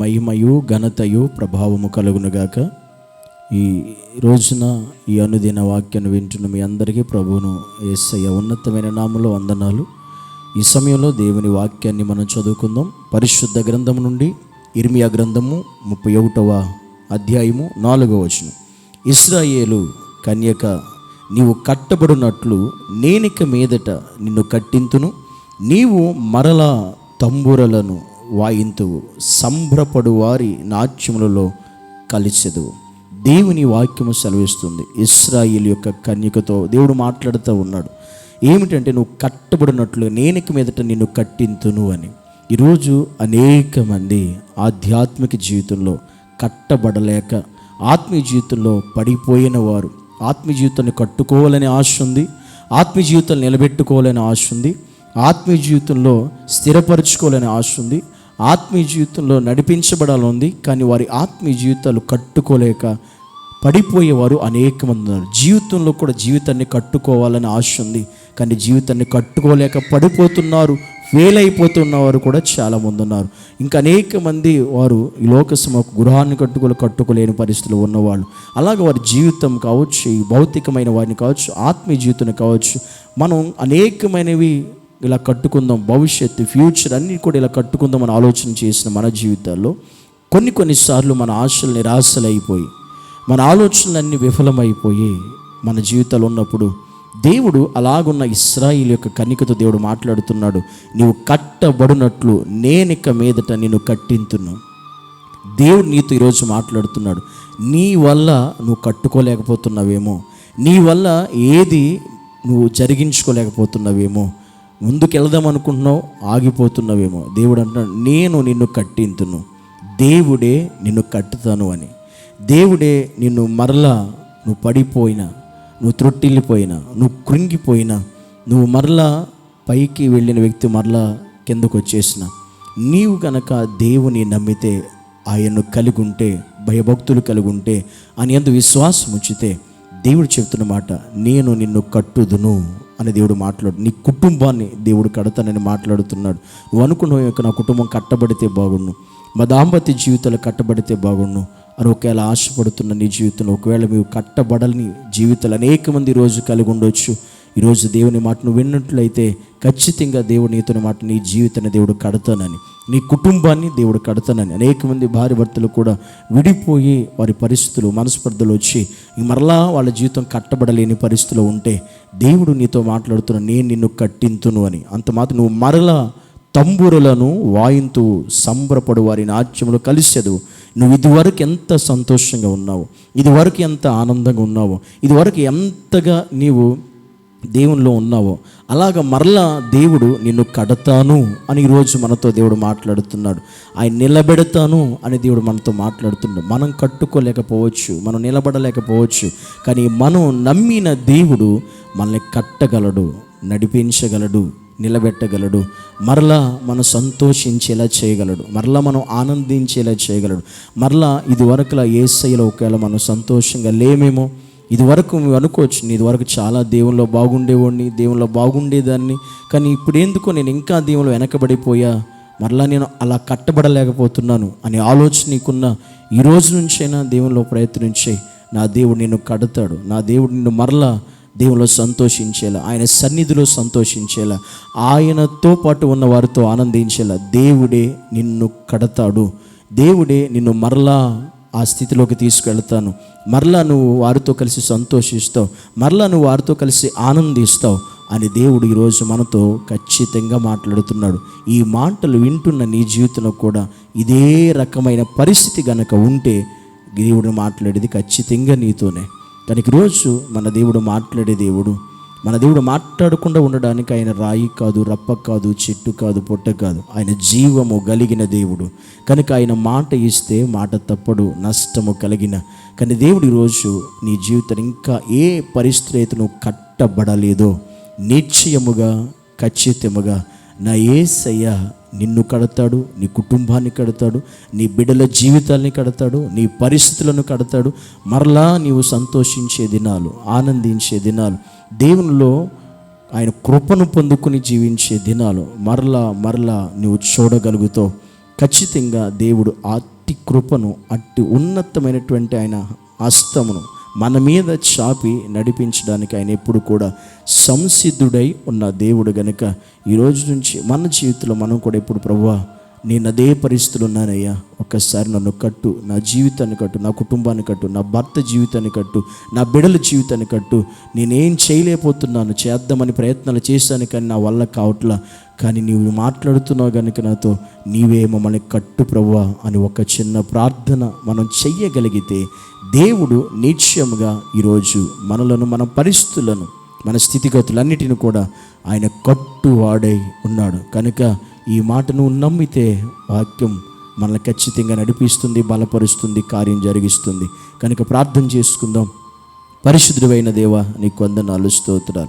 మహిమయు ఘనతయు ప్రభావము కలుగునుగాక. ఈ రోజున ఈ అనుదిన వాక్యాన్ని వింటున్న మీ అందరికీ ప్రభువును ఏసయ్య ఉన్నతమైన నామలో వందనాలు. ఈ సమయంలో దేవుని వాక్యాన్ని మనం చదువుకుందాం. పరిశుద్ధ గ్రంథం నుండి ఇర్మియా గ్రంథము ముప్పై ఒకటవ అధ్యాయము నాలుగవ వచనం. ఇస్రాయేలు కన్యక నీవు కట్టబడినట్లు నేనిక మీదట నిన్ను కట్టింతును. నీవు మరలా తంబురలను వాయింతువు సంభ్రపడు వారి నాట్యములలో కలిసెదు దేవుని వాక్యము సెలవిస్తుంది. ఇస్రాయిల్ యొక్క కన్యకతో దేవుడు మాట్లాడుతూ ఉన్నాడు. ఏమిటంటే నువ్వు కట్టబడినట్లు నేనిక మీదట నిన్ను కట్టింతును అని. ఈరోజు అనేక మంది ఆధ్యాత్మిక జీవితంలో కట్టబడలేక ఆత్మీయ జీవితంలో పడిపోయిన వారు. ఆత్మీయ జీవితాన్ని కట్టుకోవాలని ఆశ ఉంది. ఆత్మీయ జీవితాన్ని నిలబెట్టుకోవాలని ఆశ ఉంది. ఆత్మీయ జీవితంలో స్థిరపరచుకోవాలని ఆశ ఉంది. ఆత్మీయ జీవితంలో నడిపించబడాలని ఉంది కానీ వారి ఆత్మీయ జీవితాలు కట్టుకోలేక పడిపోయేవారు అనేక మంది ఉన్నారు. జీవితంలో కూడా జీవితాన్ని కట్టుకోవాలని ఆశ ఉంది కానీ జీవితాన్ని కట్టుకోలేక పడిపోతున్నారు ఫెయిల్ వారు కూడా చాలామంది ఉన్నారు. ఇంకా అనేక మంది వారు ఈ లోకసమ గృహాన్ని కట్టుకోలే కట్టుకోలేని పరిస్థితులు ఉన్నవాళ్ళు. అలాగే వారి జీవితం కావచ్చు ఈ భౌతికమైన వారిని కావచ్చు ఆత్మీయ జీవితం కావచ్చు మనం అనేకమైనవి ఇలా కట్టుకుందాం భవిష్యత్తు ఫ్యూచర్ అన్నీ కూడా ఇలా కట్టుకుందాం అని ఆలోచన చేసిన మన జీవితాల్లో కొన్ని కొన్నిసార్లు మన ఆశలు నిరాశలైపోయి మన ఆలోచనలన్నీ విఫలమైపోయి మన జీవితాలు ఉన్నప్పుడు దేవుడు అలాగున్న ఇస్రాయిల్ యొక్క కన్నికతో దేవుడు మాట్లాడుతున్నాడు నీవు కట్టబడినట్లు నేనిక మీదట నేను కట్టింతును. దేవుడు నీతో ఈరోజు మాట్లాడుతున్నాడు నీ వల్ల నువ్వు కట్టుకోలేకపోతున్నావేమో నీ వల్ల ఏది నువ్వు జరిగించుకోలేకపోతున్నావేమో ముందుకు వెళ్దాం అనుకుంటున్నావు ఆగిపోతున్నావేమో. దేవుడు అంటున్నాడు నేను నిన్ను కట్టింతును. దేవుడే నిన్ను కట్టుతాను అని. దేవుడే నిన్ను మరలా నువ్వు పడిపోయినా నువ్వు త్రొట్టిల్లిపోయినా నువ్వు కృంగిపోయినా నువ్వు మరలా పైకి వెళ్ళిన వ్యక్తి మరలా కిందకు వచ్చేసిన నీవు కనుక దేవుని నమ్మితే ఆయన్ను కలిగి ఉంటే భయభక్తులు కలిగి ఉంటే అని ఎందు విశ్వాసం ఉంచితే దేవుడు చెబుతున్న మాట నేను నిన్ను కట్టుదును అని దేవుడు మాట్లాడు. నీ కుటుంబాన్ని దేవుడు కడతానని మాట్లాడుతున్నాడు. నువ్వు అనుకున్నావు యొక్క నా కుటుంబం కట్టబడితే బాగుండు. మా దాంపత్య జీవితాలు కట్టబడితే బాగుండు. అని ఒకవేళ ఆశపడుతున్న నీ జీవితంలో ఒకవేళ మీరు కట్టబడని జీవితాలు అనేక మంది రోజు కలిగి ఉండొచ్చు. ఈరోజు దేవుని మాటను విన్నట్లయితే ఖచ్చితంగా దేవుడు నీతో మాట నీ జీవితాన్ని దేవుడు కడతానని నీ కుటుంబాన్ని దేవుడు కడతానని అనేక మంది భార్య భర్తలు కూడా విడిపోయి వారి పరిస్థితులు మనస్పర్ధలు వచ్చి మరలా వాళ్ళ జీవితం కట్టబడలేని పరిస్థితిలో ఉంటే దేవుడు నీతో మాట్లాడుతున్న నేను నిన్ను కట్టింతును అని. అంత మాత్రం నువ్వు మరలా తంబురులను వాయింతు సంబరపడు వారి నాట్యములు కలిసేదు. నువ్వు ఇదివరకు ఎంత సంతోషంగా ఉన్నావు ఇదివరకు ఎంత ఆనందంగా ఉన్నావో ఇదివరకు ఎంతగా నీవు దేవునిలో ఉన్నావో అలాగ మరలా దేవుడు నిన్ను కడతాను అని ఈరోజు మనతో దేవుడు మాట్లాడుతున్నాడు. ఆయన నిలబెడతాను అని దేవుడు మనతో మాట్లాడుతున్నాడు. మనం కట్టుకోలేకపోవచ్చు మనం నిలబడలేకపోవచ్చు కానీ మనం నమ్మిన దేవుడు మనల్ని కట్టగలడు నడిపించగలడు నిలబెట్టగలడు. మరలా మనం సంతోషించేలా చేయగలడు. మరలా మనం ఆనందించేలా చేయగలడు. మరలా ఇదివరకులా ఏ ఏసైలో ఒకవేళ మనం సంతోషంగా లేమేమో ఇది వరకు మేము అనుకోవచ్చు నేను ఇదివరకు చాలా దేవుల్లో బాగుండేవాడిని దేవుల్లో బాగుండేదాన్ని కానీ ఇప్పుడు ఎందుకో నేను ఇంకా దేవుళ్ళు వెనకబడిపోయా? మరలా నేను అలా కట్టబడలేకపోతున్నాను అనే ఆలోచన నీకున్న ఈ రోజు నుంచైనా దేవుల్లో ప్రయత్నించే నా దేవుడు నిన్ను కడతాడు. నా దేవుడు నిన్ను మరలా దేవులో సంతోషించేలా ఆయన సన్నిధిలో సంతోషించేలా ఆయనతో పాటు ఉన్న వారితో ఆనందించేలా దేవుడే నిన్ను కడతాడు. దేవుడే నిన్ను మరలా ఆ స్థితిలోకి తీసుకెళ్తాను. మరలా నువ్వు వారితో కలిసి సంతోషిస్తావు. మరలా నువ్వు వారితో కలిసి ఆనందిస్తావు అని దేవుడు ఈరోజు మనతో ఖచ్చితంగా మాట్లాడుతున్నాడు. ఈ మాటలు వింటున్న నీ జీవితంలో కూడా ఇదే రకమైన పరిస్థితి గనక ఉంటే దేవుడు మాట్లాడేది ఖచ్చితంగా నీతోనే. కానీ ఈరోజు మన దేవుడు మాట్లాడే దేవుడు. మన దేవుడు మాట్లాడకుండా ఉండడానికి ఆయన రాయి కాదు రప్ప కాదు చెట్టు కాదు పొట్ట కాదు. ఆయన జీవము కలిగిన దేవుడు. కనుక ఆయన మాట ఇస్తే మాట తప్పడు నష్టము కలిగిన. కానీ దేవుడు ఈరోజు నీ జీవితం ఇంకా ఏ పరిస్థితులను కట్టబడలేదో నిశ్చయముగా ఖచ్చితముగా నా ఏసయ్య నిన్ను కడతాడు నీ కుటుంబాన్ని కడతాడు నీ బిడ్డల జీవితాల్ని కడతాడు నీ పరిస్థితులను కడతాడు. మరలా నీవు సంతోషించే దినాలు ఆనందించే దినాలు దేవునిలో ఆయన కృపను పొందుకుని జీవించే దినాలు మరలా మరలా నువ్వు చూడగలుగుతావు. ఖచ్చితంగా దేవుడు అట్టి కృపను అట్టి ఉన్నతమైనటువంటి ఆయన హస్తమును మన మీద చాపి నడిపించడానికి ఆయన ఎప్పుడు కూడా సంసిద్ధుడై ఉన్న దేవుడు గనుక ఈరోజు నుంచి మన జీవితంలో మనం కూడా ఇప్పుడు ప్రభువా నేను అదే పరిస్థితులు ఉన్నానయ్యా. ఒక్కసారి నన్ను కట్టు నా జీవితాన్ని కట్టు నా కుటుంబాన్ని కట్టు నా భర్త జీవితాన్ని కట్టు నా బిడల జీవితాన్ని కట్టు. నేనేం చేయలేకపోతున్నాను చేద్దామని ప్రయత్నాలు చేశాను కానీ నా వల్ల కావట్లా. కానీ నీవు మాట్లాడుతున్నావు కనుక నాతో నీవే మమ్మల్ని కట్టు ప్రభువా అని ఒక చిన్న ప్రార్థన మనం చెయ్యగలిగితే దేవుడు నిశ్చయముగా ఈరోజు మనలను మన పరిస్థితులను మన స్థితిగతులన్నిటిని కూడా ఆయన కట్టువాడై ఉన్నాడు. కనుక ఈ మాటను నమ్మితే వాక్యం మనల్ని ఖచ్చితంగా నడిపిస్తుంది బలపరుస్తుంది కార్యం జరిగిస్తుంది. కనుక ప్రార్థన చేసుకుందాం. పరిశుద్ధుడైన దేవ నీకు వందనాలు స్తోత్రాలు.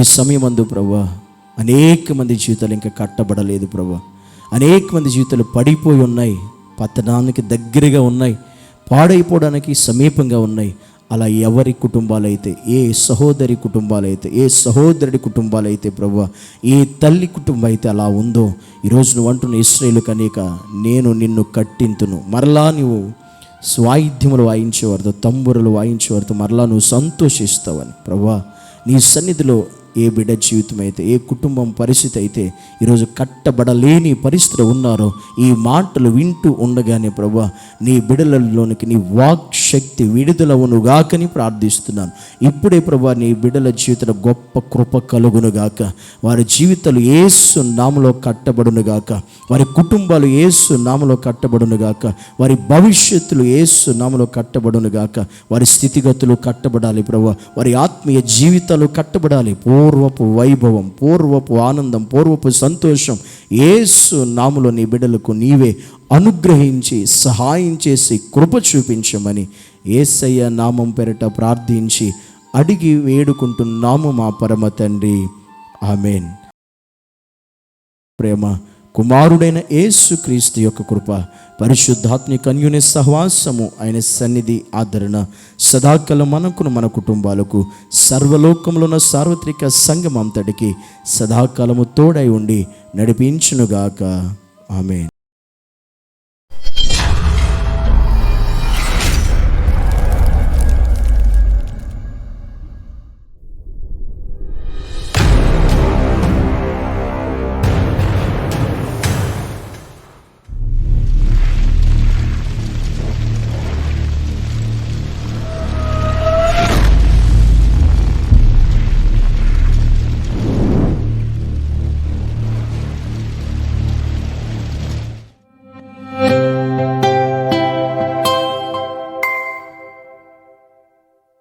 ఈ సమయం అందు ప్రభా అనేక మంది జీవితాలు ఇంకా కట్టబడలేదు ప్రభా. అనేక మంది జీవితాలు పడిపోయి ఉన్నాయి. పతనానికి దగ్గరగా ఉన్నాయి. పాడైపోవడానికి సమీపంగా ఉన్నాయి. అలా ఎవరి కుటుంబాలైతే ఏ సహోదరి కుటుంబాలైతే ఏ సహోదరుడి కుటుంబాలైతే ప్రభు ఏ తల్లి కుటుంబం అయితే అలా ఉందో ఈరోజు నువ్వు అంటున్న ఇస్రాయిల్ కనుక నేను నిన్ను కట్టింతును. మరలా నువ్వు స్వాయిద్యములు వాయించేవారితో తంబురులు వాయించేవారితో మరలా నువ్వు సంతోషిస్తావని ప్రభా. నీ సన్నిధిలో ఏ బిడ్డ జీవితం అయితే ఏ కుటుంబం పరిస్థితి అయితే ఈరోజు కట్టబడలేని పరిస్థితి ఉన్నారో ఈ మాటలు వింటూ ఉండగానే ప్రభా నీ బిడలలోనికి నీ వాక్ శక్తి విడుదలవునుగాకని ప్రార్థిస్తున్నాను. ఇప్పుడే ప్రభా నీ బిడల జీవితంలో గొప్ప కృప కలుగునుగాక. వారి జీవితాలు ఏసు నామలో కట్టబడునుగాక. వారి కుటుంబాలు ఏసు నామలో కట్టబడునుగాక. వారి భవిష్యత్తులు ఏసు నామలో కట్టబడునుగాక. వారి స్థితిగతులు కట్టబడాలి ప్రభా. వారి ఆత్మీయ జీవితాలు కట్టబడాలి. పూర్వపు వైభవం పూర్వపు ఆనందం పూర్వపు సంతోషం ఏసు నాములో నీ బిడ్డలకు నీవే అనుగ్రహించి సహాయం చేసి కృప చూపించమని ఏసయ్య నామం పెరట ప్రార్థించి అడిగి వేడుకుంటున్నాము మా పరమ తండ్రి. ఆమెన్. ప్రేమ కుమారుడైన యేసు క్రీస్తు యొక్క కృప పరిశుద్ధాత్మిక అన్యుని సహవాసము ఆయన సన్నిధి ఆదరణ సదాకాలం మనకును మన కుటుంబాలకు సర్వలోకంలో ఉన్న సార్వత్రిక సంఘం అంతటికి సదాకాలము తోడై ఉండి నడిపించునుగాక. ఆమె